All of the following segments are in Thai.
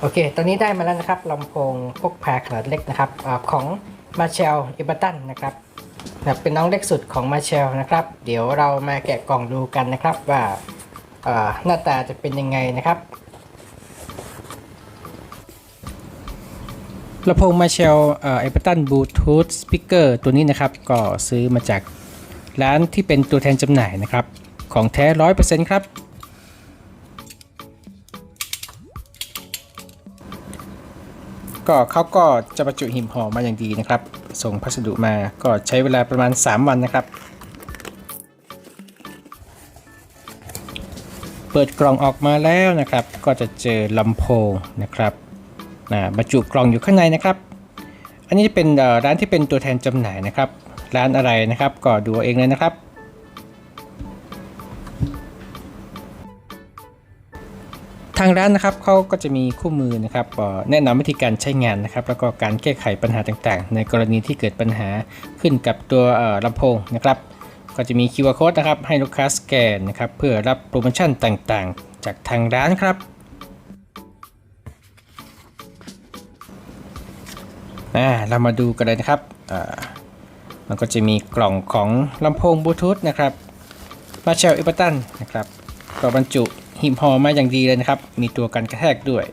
โอเค ตอนนี้ได้มาแล้วนะครับลำโพงพกพาขนาดเล็กนะครับอของ Marshall i b a t o n นะครับเป็นน้องเล็กสุดของ Marshall นะครับ เดี๋ยวเรามาแกะกล่องดูกันนะครับว่าหน้าตาจะเป็นยังไงนะครับลำโพง Marshall เอ่อ i b a t o n Bluetooth Speaker ตัวนี้นะครับ ก็ซื้อมาจากร้านที่เป็นตัวแทนจำหน่ายนะครับ ของแท้100%ครับ ก็เขาก็จะบรรจุหิมห่อมาอย่างดีนะครับ ส่งพัสดุมาก็ใช้เวลาประมาณ 3 วันนะครับ เปิดกล่องออกมาแล้วนะครับ ก็จะเจอลำโพงนะครับนะบรรจุกล่องอยู่ข้างในนะครับ อันนี้เป็นร้านที่เป็นตัวแทนจำหน่ายนะครับ ร้านอะไรนะครับ ก็ดูเองเลยนะครับ ทางร้านนะครับเขาก็จะมีคู่มือนะครับแนะนำวิธีการใช้งานนะครับ แล้วก็การแก้ไขปัญหาต่างๆ ในกรณีที่เกิดปัญหาขึ้นกับตัวลำโพงนะครับ ก็จะมี QR code นะครับ ให้ลูกค้าสแกนนะครับ เพื่อรับโปรโมชั่นต่างๆ จากทางร้านครับอ่าเรามาดูกันเลยนะครับมันก็จะมีกล่องของลำโพงบลูทูธนะครับมาเชลอิปตันนะครับก็บรรจุ หิมห่อมาอย่างดีเลยนะครับ มีตัวกันกระแทกด้วย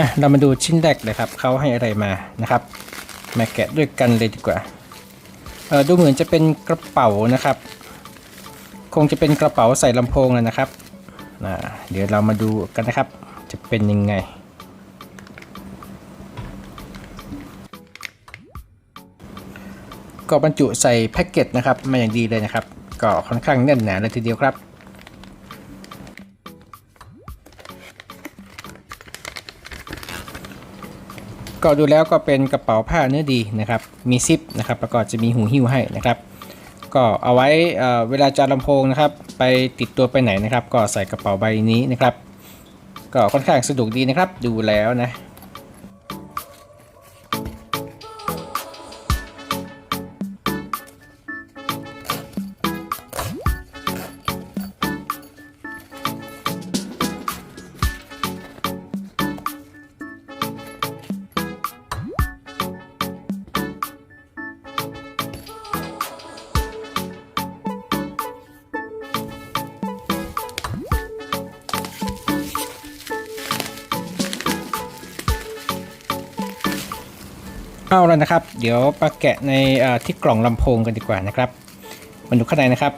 อะเรามาดูชิ้นแรกเลยครับเขาให้อะไรมานะครับมาแกะด้วยกันเลยดีกว่าเออดูเหมือนจะเป็นกระเป๋านะครับ คงจะเป็นกระเป๋าใส่ลำโพงแล้วนะครับนะเดี๋ยวเรามาดูกันนะครับ จะเป็นยังไง ก็บรรจุใส่แพ็กเกจนะครับมาอย่างดีเลยนะครับ ก็ค่อนข้างแน่นหนาเลยทีเดียวครับ ก็ดูแล้วก็เป็นกระเป๋าผ้าเนื้อดีนะครับ มีซิปนะครับ ประกอบจะมีหูหิ้วให้นะครับ ก็เอาไว้เเวลาจะลำโพงนะครับ ไปติดตัวไปไหนนะครับ ก็ใส่กระเป๋าใบนี้นะครับ ก็ค่อนข้างสะดวกดีนะครับ ดูแล้วนะ เอาแล้วนะครับ เดี๋ยวมาแกะในที่กล่องลำโพงกันดีกว่านะครับมาดูข้างในนะครับ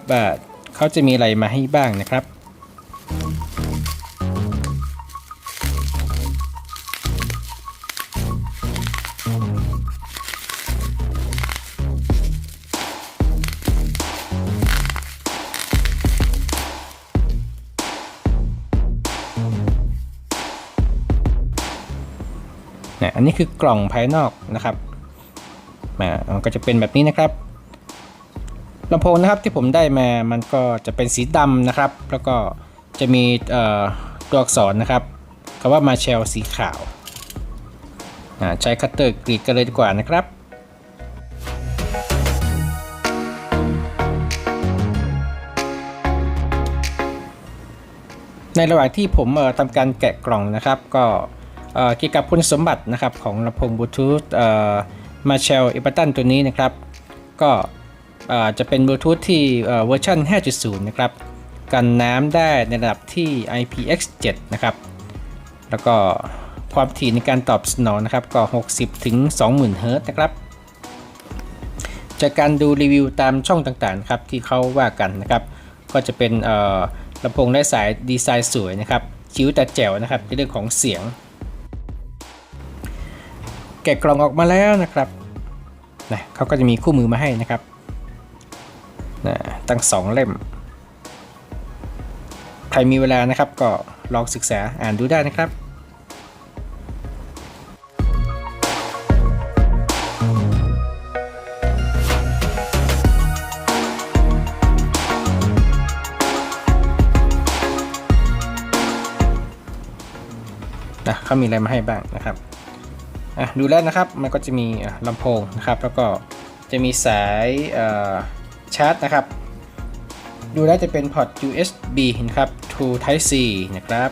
เขาจะมีอะไรมาให้บ้างนะครับันนี้คือกล่องภายนอกนะครับมามันก็จะเป็นแบบนี้นะครับลำโพงนะครับที่ผมได้มามันก็จะเป็นสีดำนะครับ แล้วก็จะมีตัวอักษรนะครับคำว่ามาเชลสีขาวใช้คัตเตอร์กรีดกันเลยดีกว่านะครับในระหว่างที่ผมทำการแกะกล่องนะครับ ก็ เกี่ยวกับคุณสมบัตินะครับของลำโพงบลูทูธมาเชลอเปตันตัวนี้นะครับ ก็จะเป็นบลูทูธที่เวอร์ชัน5.0 นะครับ กันน้ำได้ในระดับที่ IPX7 นะครับ แล้วก็ความถี่ในการตอบสนองนะครับก็ 60 ถึง 20,000เฮิร์ตนะครับ จากการดูรีวิวตามช่องต่างๆครับที่เขาว่ากันนะครับ ก็จะเป็นลำโพงไร้สายดีไซน์สวยนะครับ คิ้วแต่แจ๋วนะครับในเรื่องของเสียง แกะกล่องออกมาแล้วนะครับนะเขาก็จะมีคู่มือมาให้นะครับนะตั้งสองเล่ม ใครมีเวลานะครับก็ลองศึกษาอ่านดูได้นะครับนะเขามีอะไรมาให้บ้างนะครับ อะดูแล้วนะครับมันก็จะมีลำโพงนะครับ แล้วก็จะมีสายชาร์จนะครับ ดูแล้วจะเป็นพอร์ต USB นะครับ to Type C นะครับ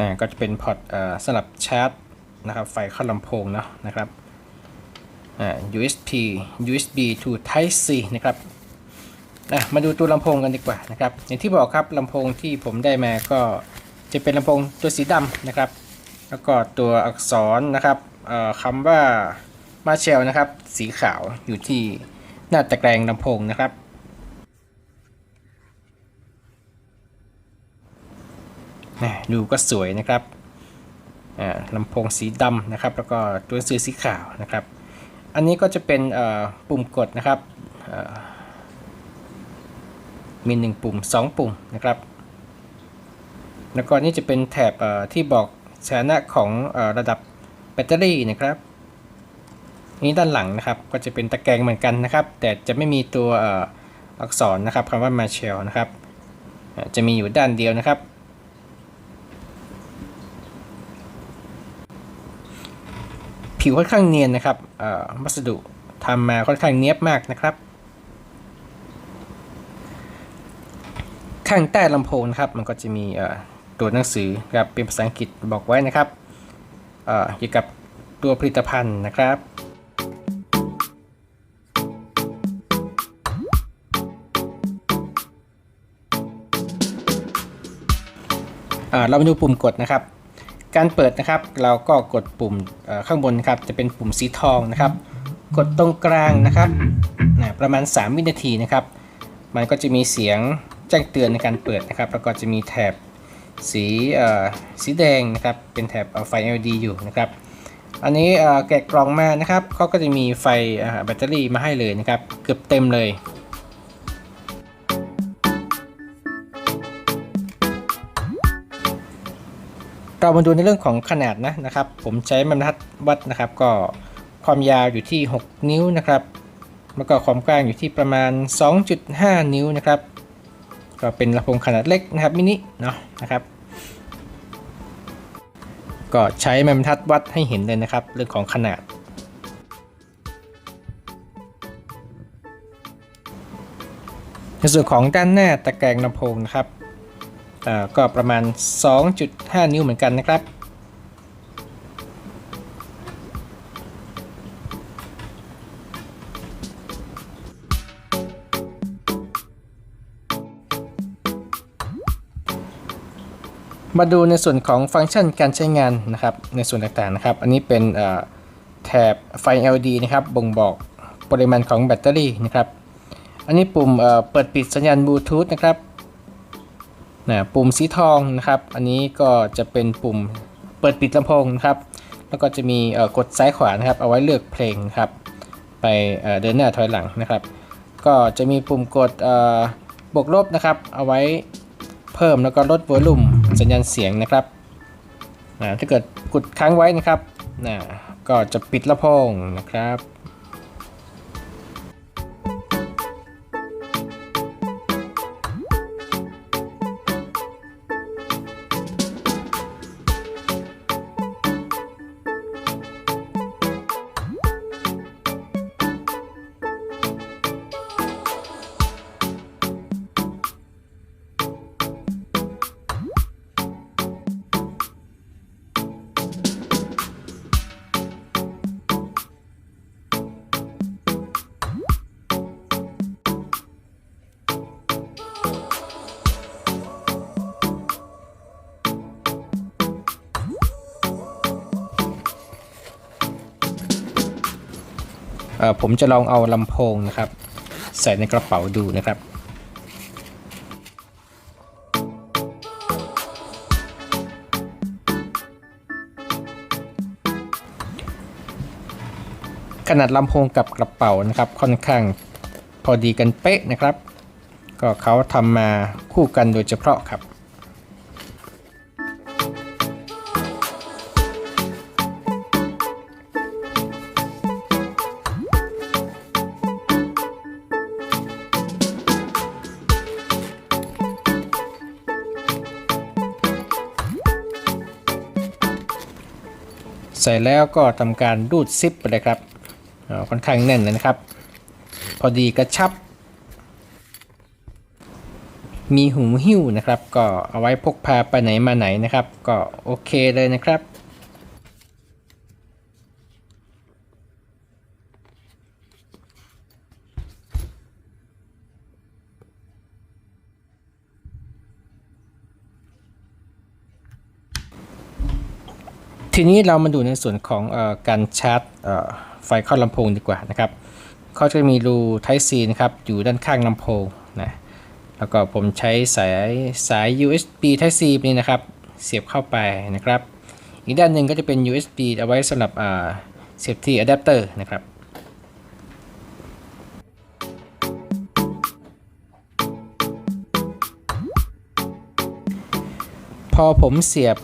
อ่าก็จะเป็นพอร์ตสำหรับชาร์จนะครับไฟเข้าลำโพงเนาะนะครับอ่า USB USB to Type C นะครับอะมาดูตัวลำโพงกันดีกว่านะครับอย่างที่บอกครับลำโพงที่ผมได้มาก็จะเป็นลำโพงตัวสีดำนะครับ แล้วก็ตัวอักษรนะครับคำว่ามาเชลนะครับ สีขาวอยู่ที่หน้าตะแกรงลำโพงนะครับ แหม่ดูก็สวยนะครับลำโพงสีดำนะครับ แล้วก็ตัวหนังสือสีขาวนะครับ อันนี้ก็จะเป็นปุ่มกดนะครับมีหนึ่งปุ่ม 2 ปุ่มนะครับ แล้วก็นี่จะเป็นแถบที่บอกสถานะของอระดับแบตเตอรี่นะครับ นี่ด้านหลังนะครับก็จะเป็นตะแกรงเหมือนกันนะครับ แต่จะไม่มีตัวอักษรนะครับคำว่า Marshall นะครับ จะมีอยู่ด้านเดียวนะครับ ผิวค่อนข้างเนียนนะครับอ่อวัสดุทำมาค่อนข้างเนียบมากนะครับ ข้างใต้ลำโพงนะครับ มันก็จะมีอ่อตัวหนังสือครับเป็นภาษาอังกฤษบอกไว้นะครับเอ่อเกี่ยวกับตัวผลิตภัณฑ์นะครับอ่าเรามาดูปุ่มกดนะครับ การเปิดนะครับ เราก็กดปุ่มข้างบนครับจะเป็นปุ่มสีทองนะครับ กดตรงกลางนะครับนะประมาณ 3 วินาทีนะครับ มันก็จะมีเสียงแจ้งเตือนในการเปิดนะครับ แล้วก็จะมีแถบสีสีแดงนะครับ เป็นแถบไฟ LED อยู่นะครับ อันนี้แกะกล่องมานะครับเขาก็จะมีไฟแบตเตอรี่มาให้เลยนะครับ เกือบเต็มเลย เรามาดูในเรื่องของขนาดนะนะครับ ผมใช้ม้บรรทัดวัดนะครับ ก็ความยาวอยู่ที่ 6 นิ้วนะครับแล้วก็ความกว้างอยู่ที่ประมาณ 2.5 นิ้วนะครับ ก็เป็นลำโพงขนาดเล็กนะครับมินิเนาะนะครับก็ใช้ม้บรรทัดวัดให้เห็นเลยนะครับ เรื่องของขนาด ในส่วนของด้านหน้าตะแกรงลำโพงนะครับ ก็ประมาณ 2.5 นิ้วเหมือนกันนะครับ มาดูในส่วนของฟังก์ชันการใช้งานนะครับ ในส่วนต่างๆนะครับ อันนี้เป็นแถบไฟ LED นะครับ บ่งบอกปริมาณของแบตเตอรี่นะครับ อันนี้ปุ่มเปิดปิดสัญญาณบลูทูธนะครับ นะปุ่มสีทองนะครับ อันนี้ก็จะเป็นปุ่มเปิดปิดลำโพงนะครับ แล้วก็จะมีกดซ้ายขวานะครับ เอาไว้เลือกเพลงครับ ไปเดินหน้าถอยหลังนะครับ ก็จะมีปุ่มกดบวกลบนะครับ เอาไว้เพิ่มแล้วก็ลดวอลลุ่มสัญญาณเสียงนะครับนะถ้าเกิดกดค้างไว้นะครับนะก็จะปิดลำโพงนะครับ ผมจะลองเอาลำโพงนะครับ ใส่ในกระเป๋าดูนะครับขนาดลำโพงกับกระเป๋านะครับค่อนข้างพอดีกันเป๊ะนะครับ ก็เขาทำมาคู่กันโดยเฉพาะครับ ใส่แล้วก็ทำการดูดซิปไปเลยครับค่อนข้างแน่นเลยนะครับ พอดีกระชับ มีหูหิ้วนะครับ ก็เอาไว้พกพาไปไหนมาไหนนะครับ ก็โอเคเลยนะครับ ทีนี้เรามาดูในส่วนของอการชาร์จไฟเข้าลำโพงดีกว่านะครับเขาจะมีรู Type C นะครับอยู่ด้านข้างลำโพงนะแล้วก็ผมใช้สายสาย USB Type C นี่นะครับ เสียบเข้าไปนะครับ อีกด้านหนึ่งก็จะเป็น USB เอาไว้สำหรับเสียบที่อะแดปเตอร์นะครับพอผมเสียบ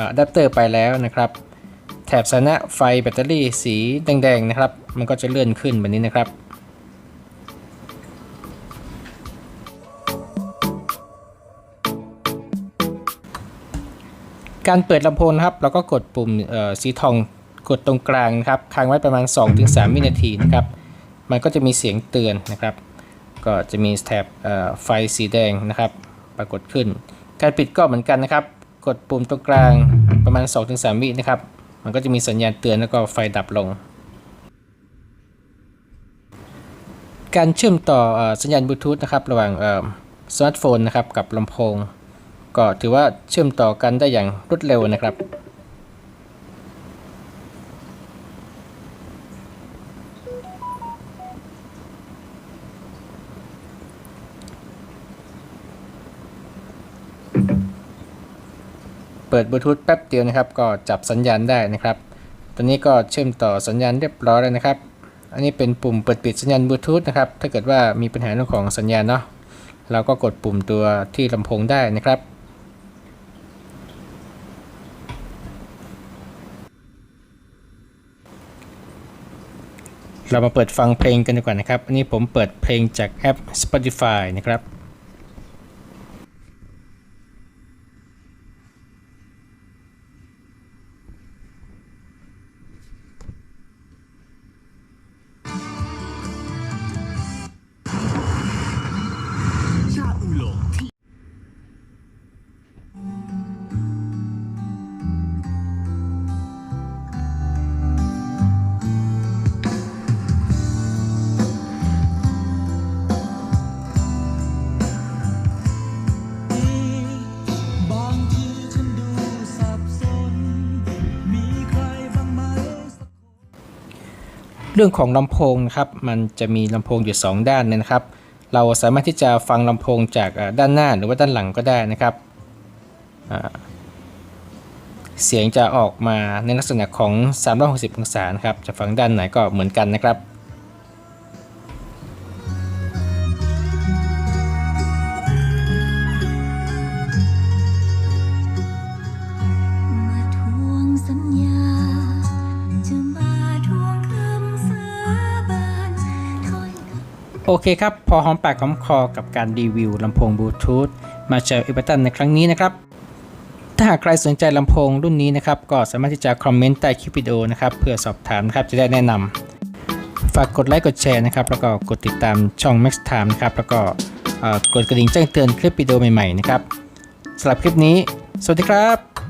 อะแดปเตอร์ไปแล้วนะครับแถบสานะไฟแบตเตอรี่สีแดงๆนะครับ มันก็จะเลื่อนขึ้นแบบนี้นะครับการเปิดลำโพงครับ เราก็กดปุ่มสีทองกดตรงกลางนะครับค้างไว้ประมาณ 2-3 วินาทีนะครับ มันก็จะมีเสียงเตือนนะครับ ก็จะมีแถบไฟสีแดงนะครับ ปรากฏขึ้น การปิดก็เหมือนกันนะครับ กดปุ่มตรงกลางประมาณ 2-3 วินะครับ มันก็จะมีสัญญาณเตือนแล้วก็ไฟดับลง การเชื่อมต่ออสัญญาณบลูทูธนะครับระหว่างสมาร์ทโฟนนะครับกับลำโพง ก็ถือว่าเชื่อมต่อกันได้อย่างรวดเร็วนะครับ เปิดบลูทูธแป๊บเดียวนะครับ ก็จับสัญญาณได้นะครับ ตอนนี้ก็เชื่อมต่อสัญญาณเรียบร้อยแล้วนะครับ อันนี้เป็นปุ่มเปิดปิดสัญญาณบลูทูธนะครับ ถ้าเกิดว่ามีปัญหาเรื่องของสัญญาณเนาะ เราก็กดปุ่มตัวที่ลำโพงได้นะครับเรามาเปิดฟังเพลงกันดีกว่านะครับ อันนี้ผมเปิดเพลงจากแอป Spotify นะครับ รื่องของลำโพงนะครับมันจะมีลำโพงอยู่ 2 ด้านนะครับ เราสามารถที่จะฟังลำโพงจากด้านหน้าหรือว่าด้านหลังก็ได้นะครับ เสียงจะออกมาในลักษณะของ 360 องศานะครับจะฟังด้านไหนก็เหมือนกันนะครับ โอเคครับ พอหอมปากหอมคอกับการรีวิวลำโพงบลูทูธมาเชลอิบัตันในครั้งนี้นะครับ ถ้าหากใครสนใจลำโพงรุ่นนี้นะครับ ก็สามารถที่จะคอมเมนต์ใต้คลิปวิดีโอนะครับเพื่อสอบถามครับจะได้แนะนำฝากกดไลค์กดแชร์นะครับแล้วก็กดติดตามช่อง Max Time นะครับแล้วก็กดกระดิ่งแจ้งเตือนคลิปวิดีโอใหม่ๆนะครับสำหรับคลิปนี้ สวัสดีครับ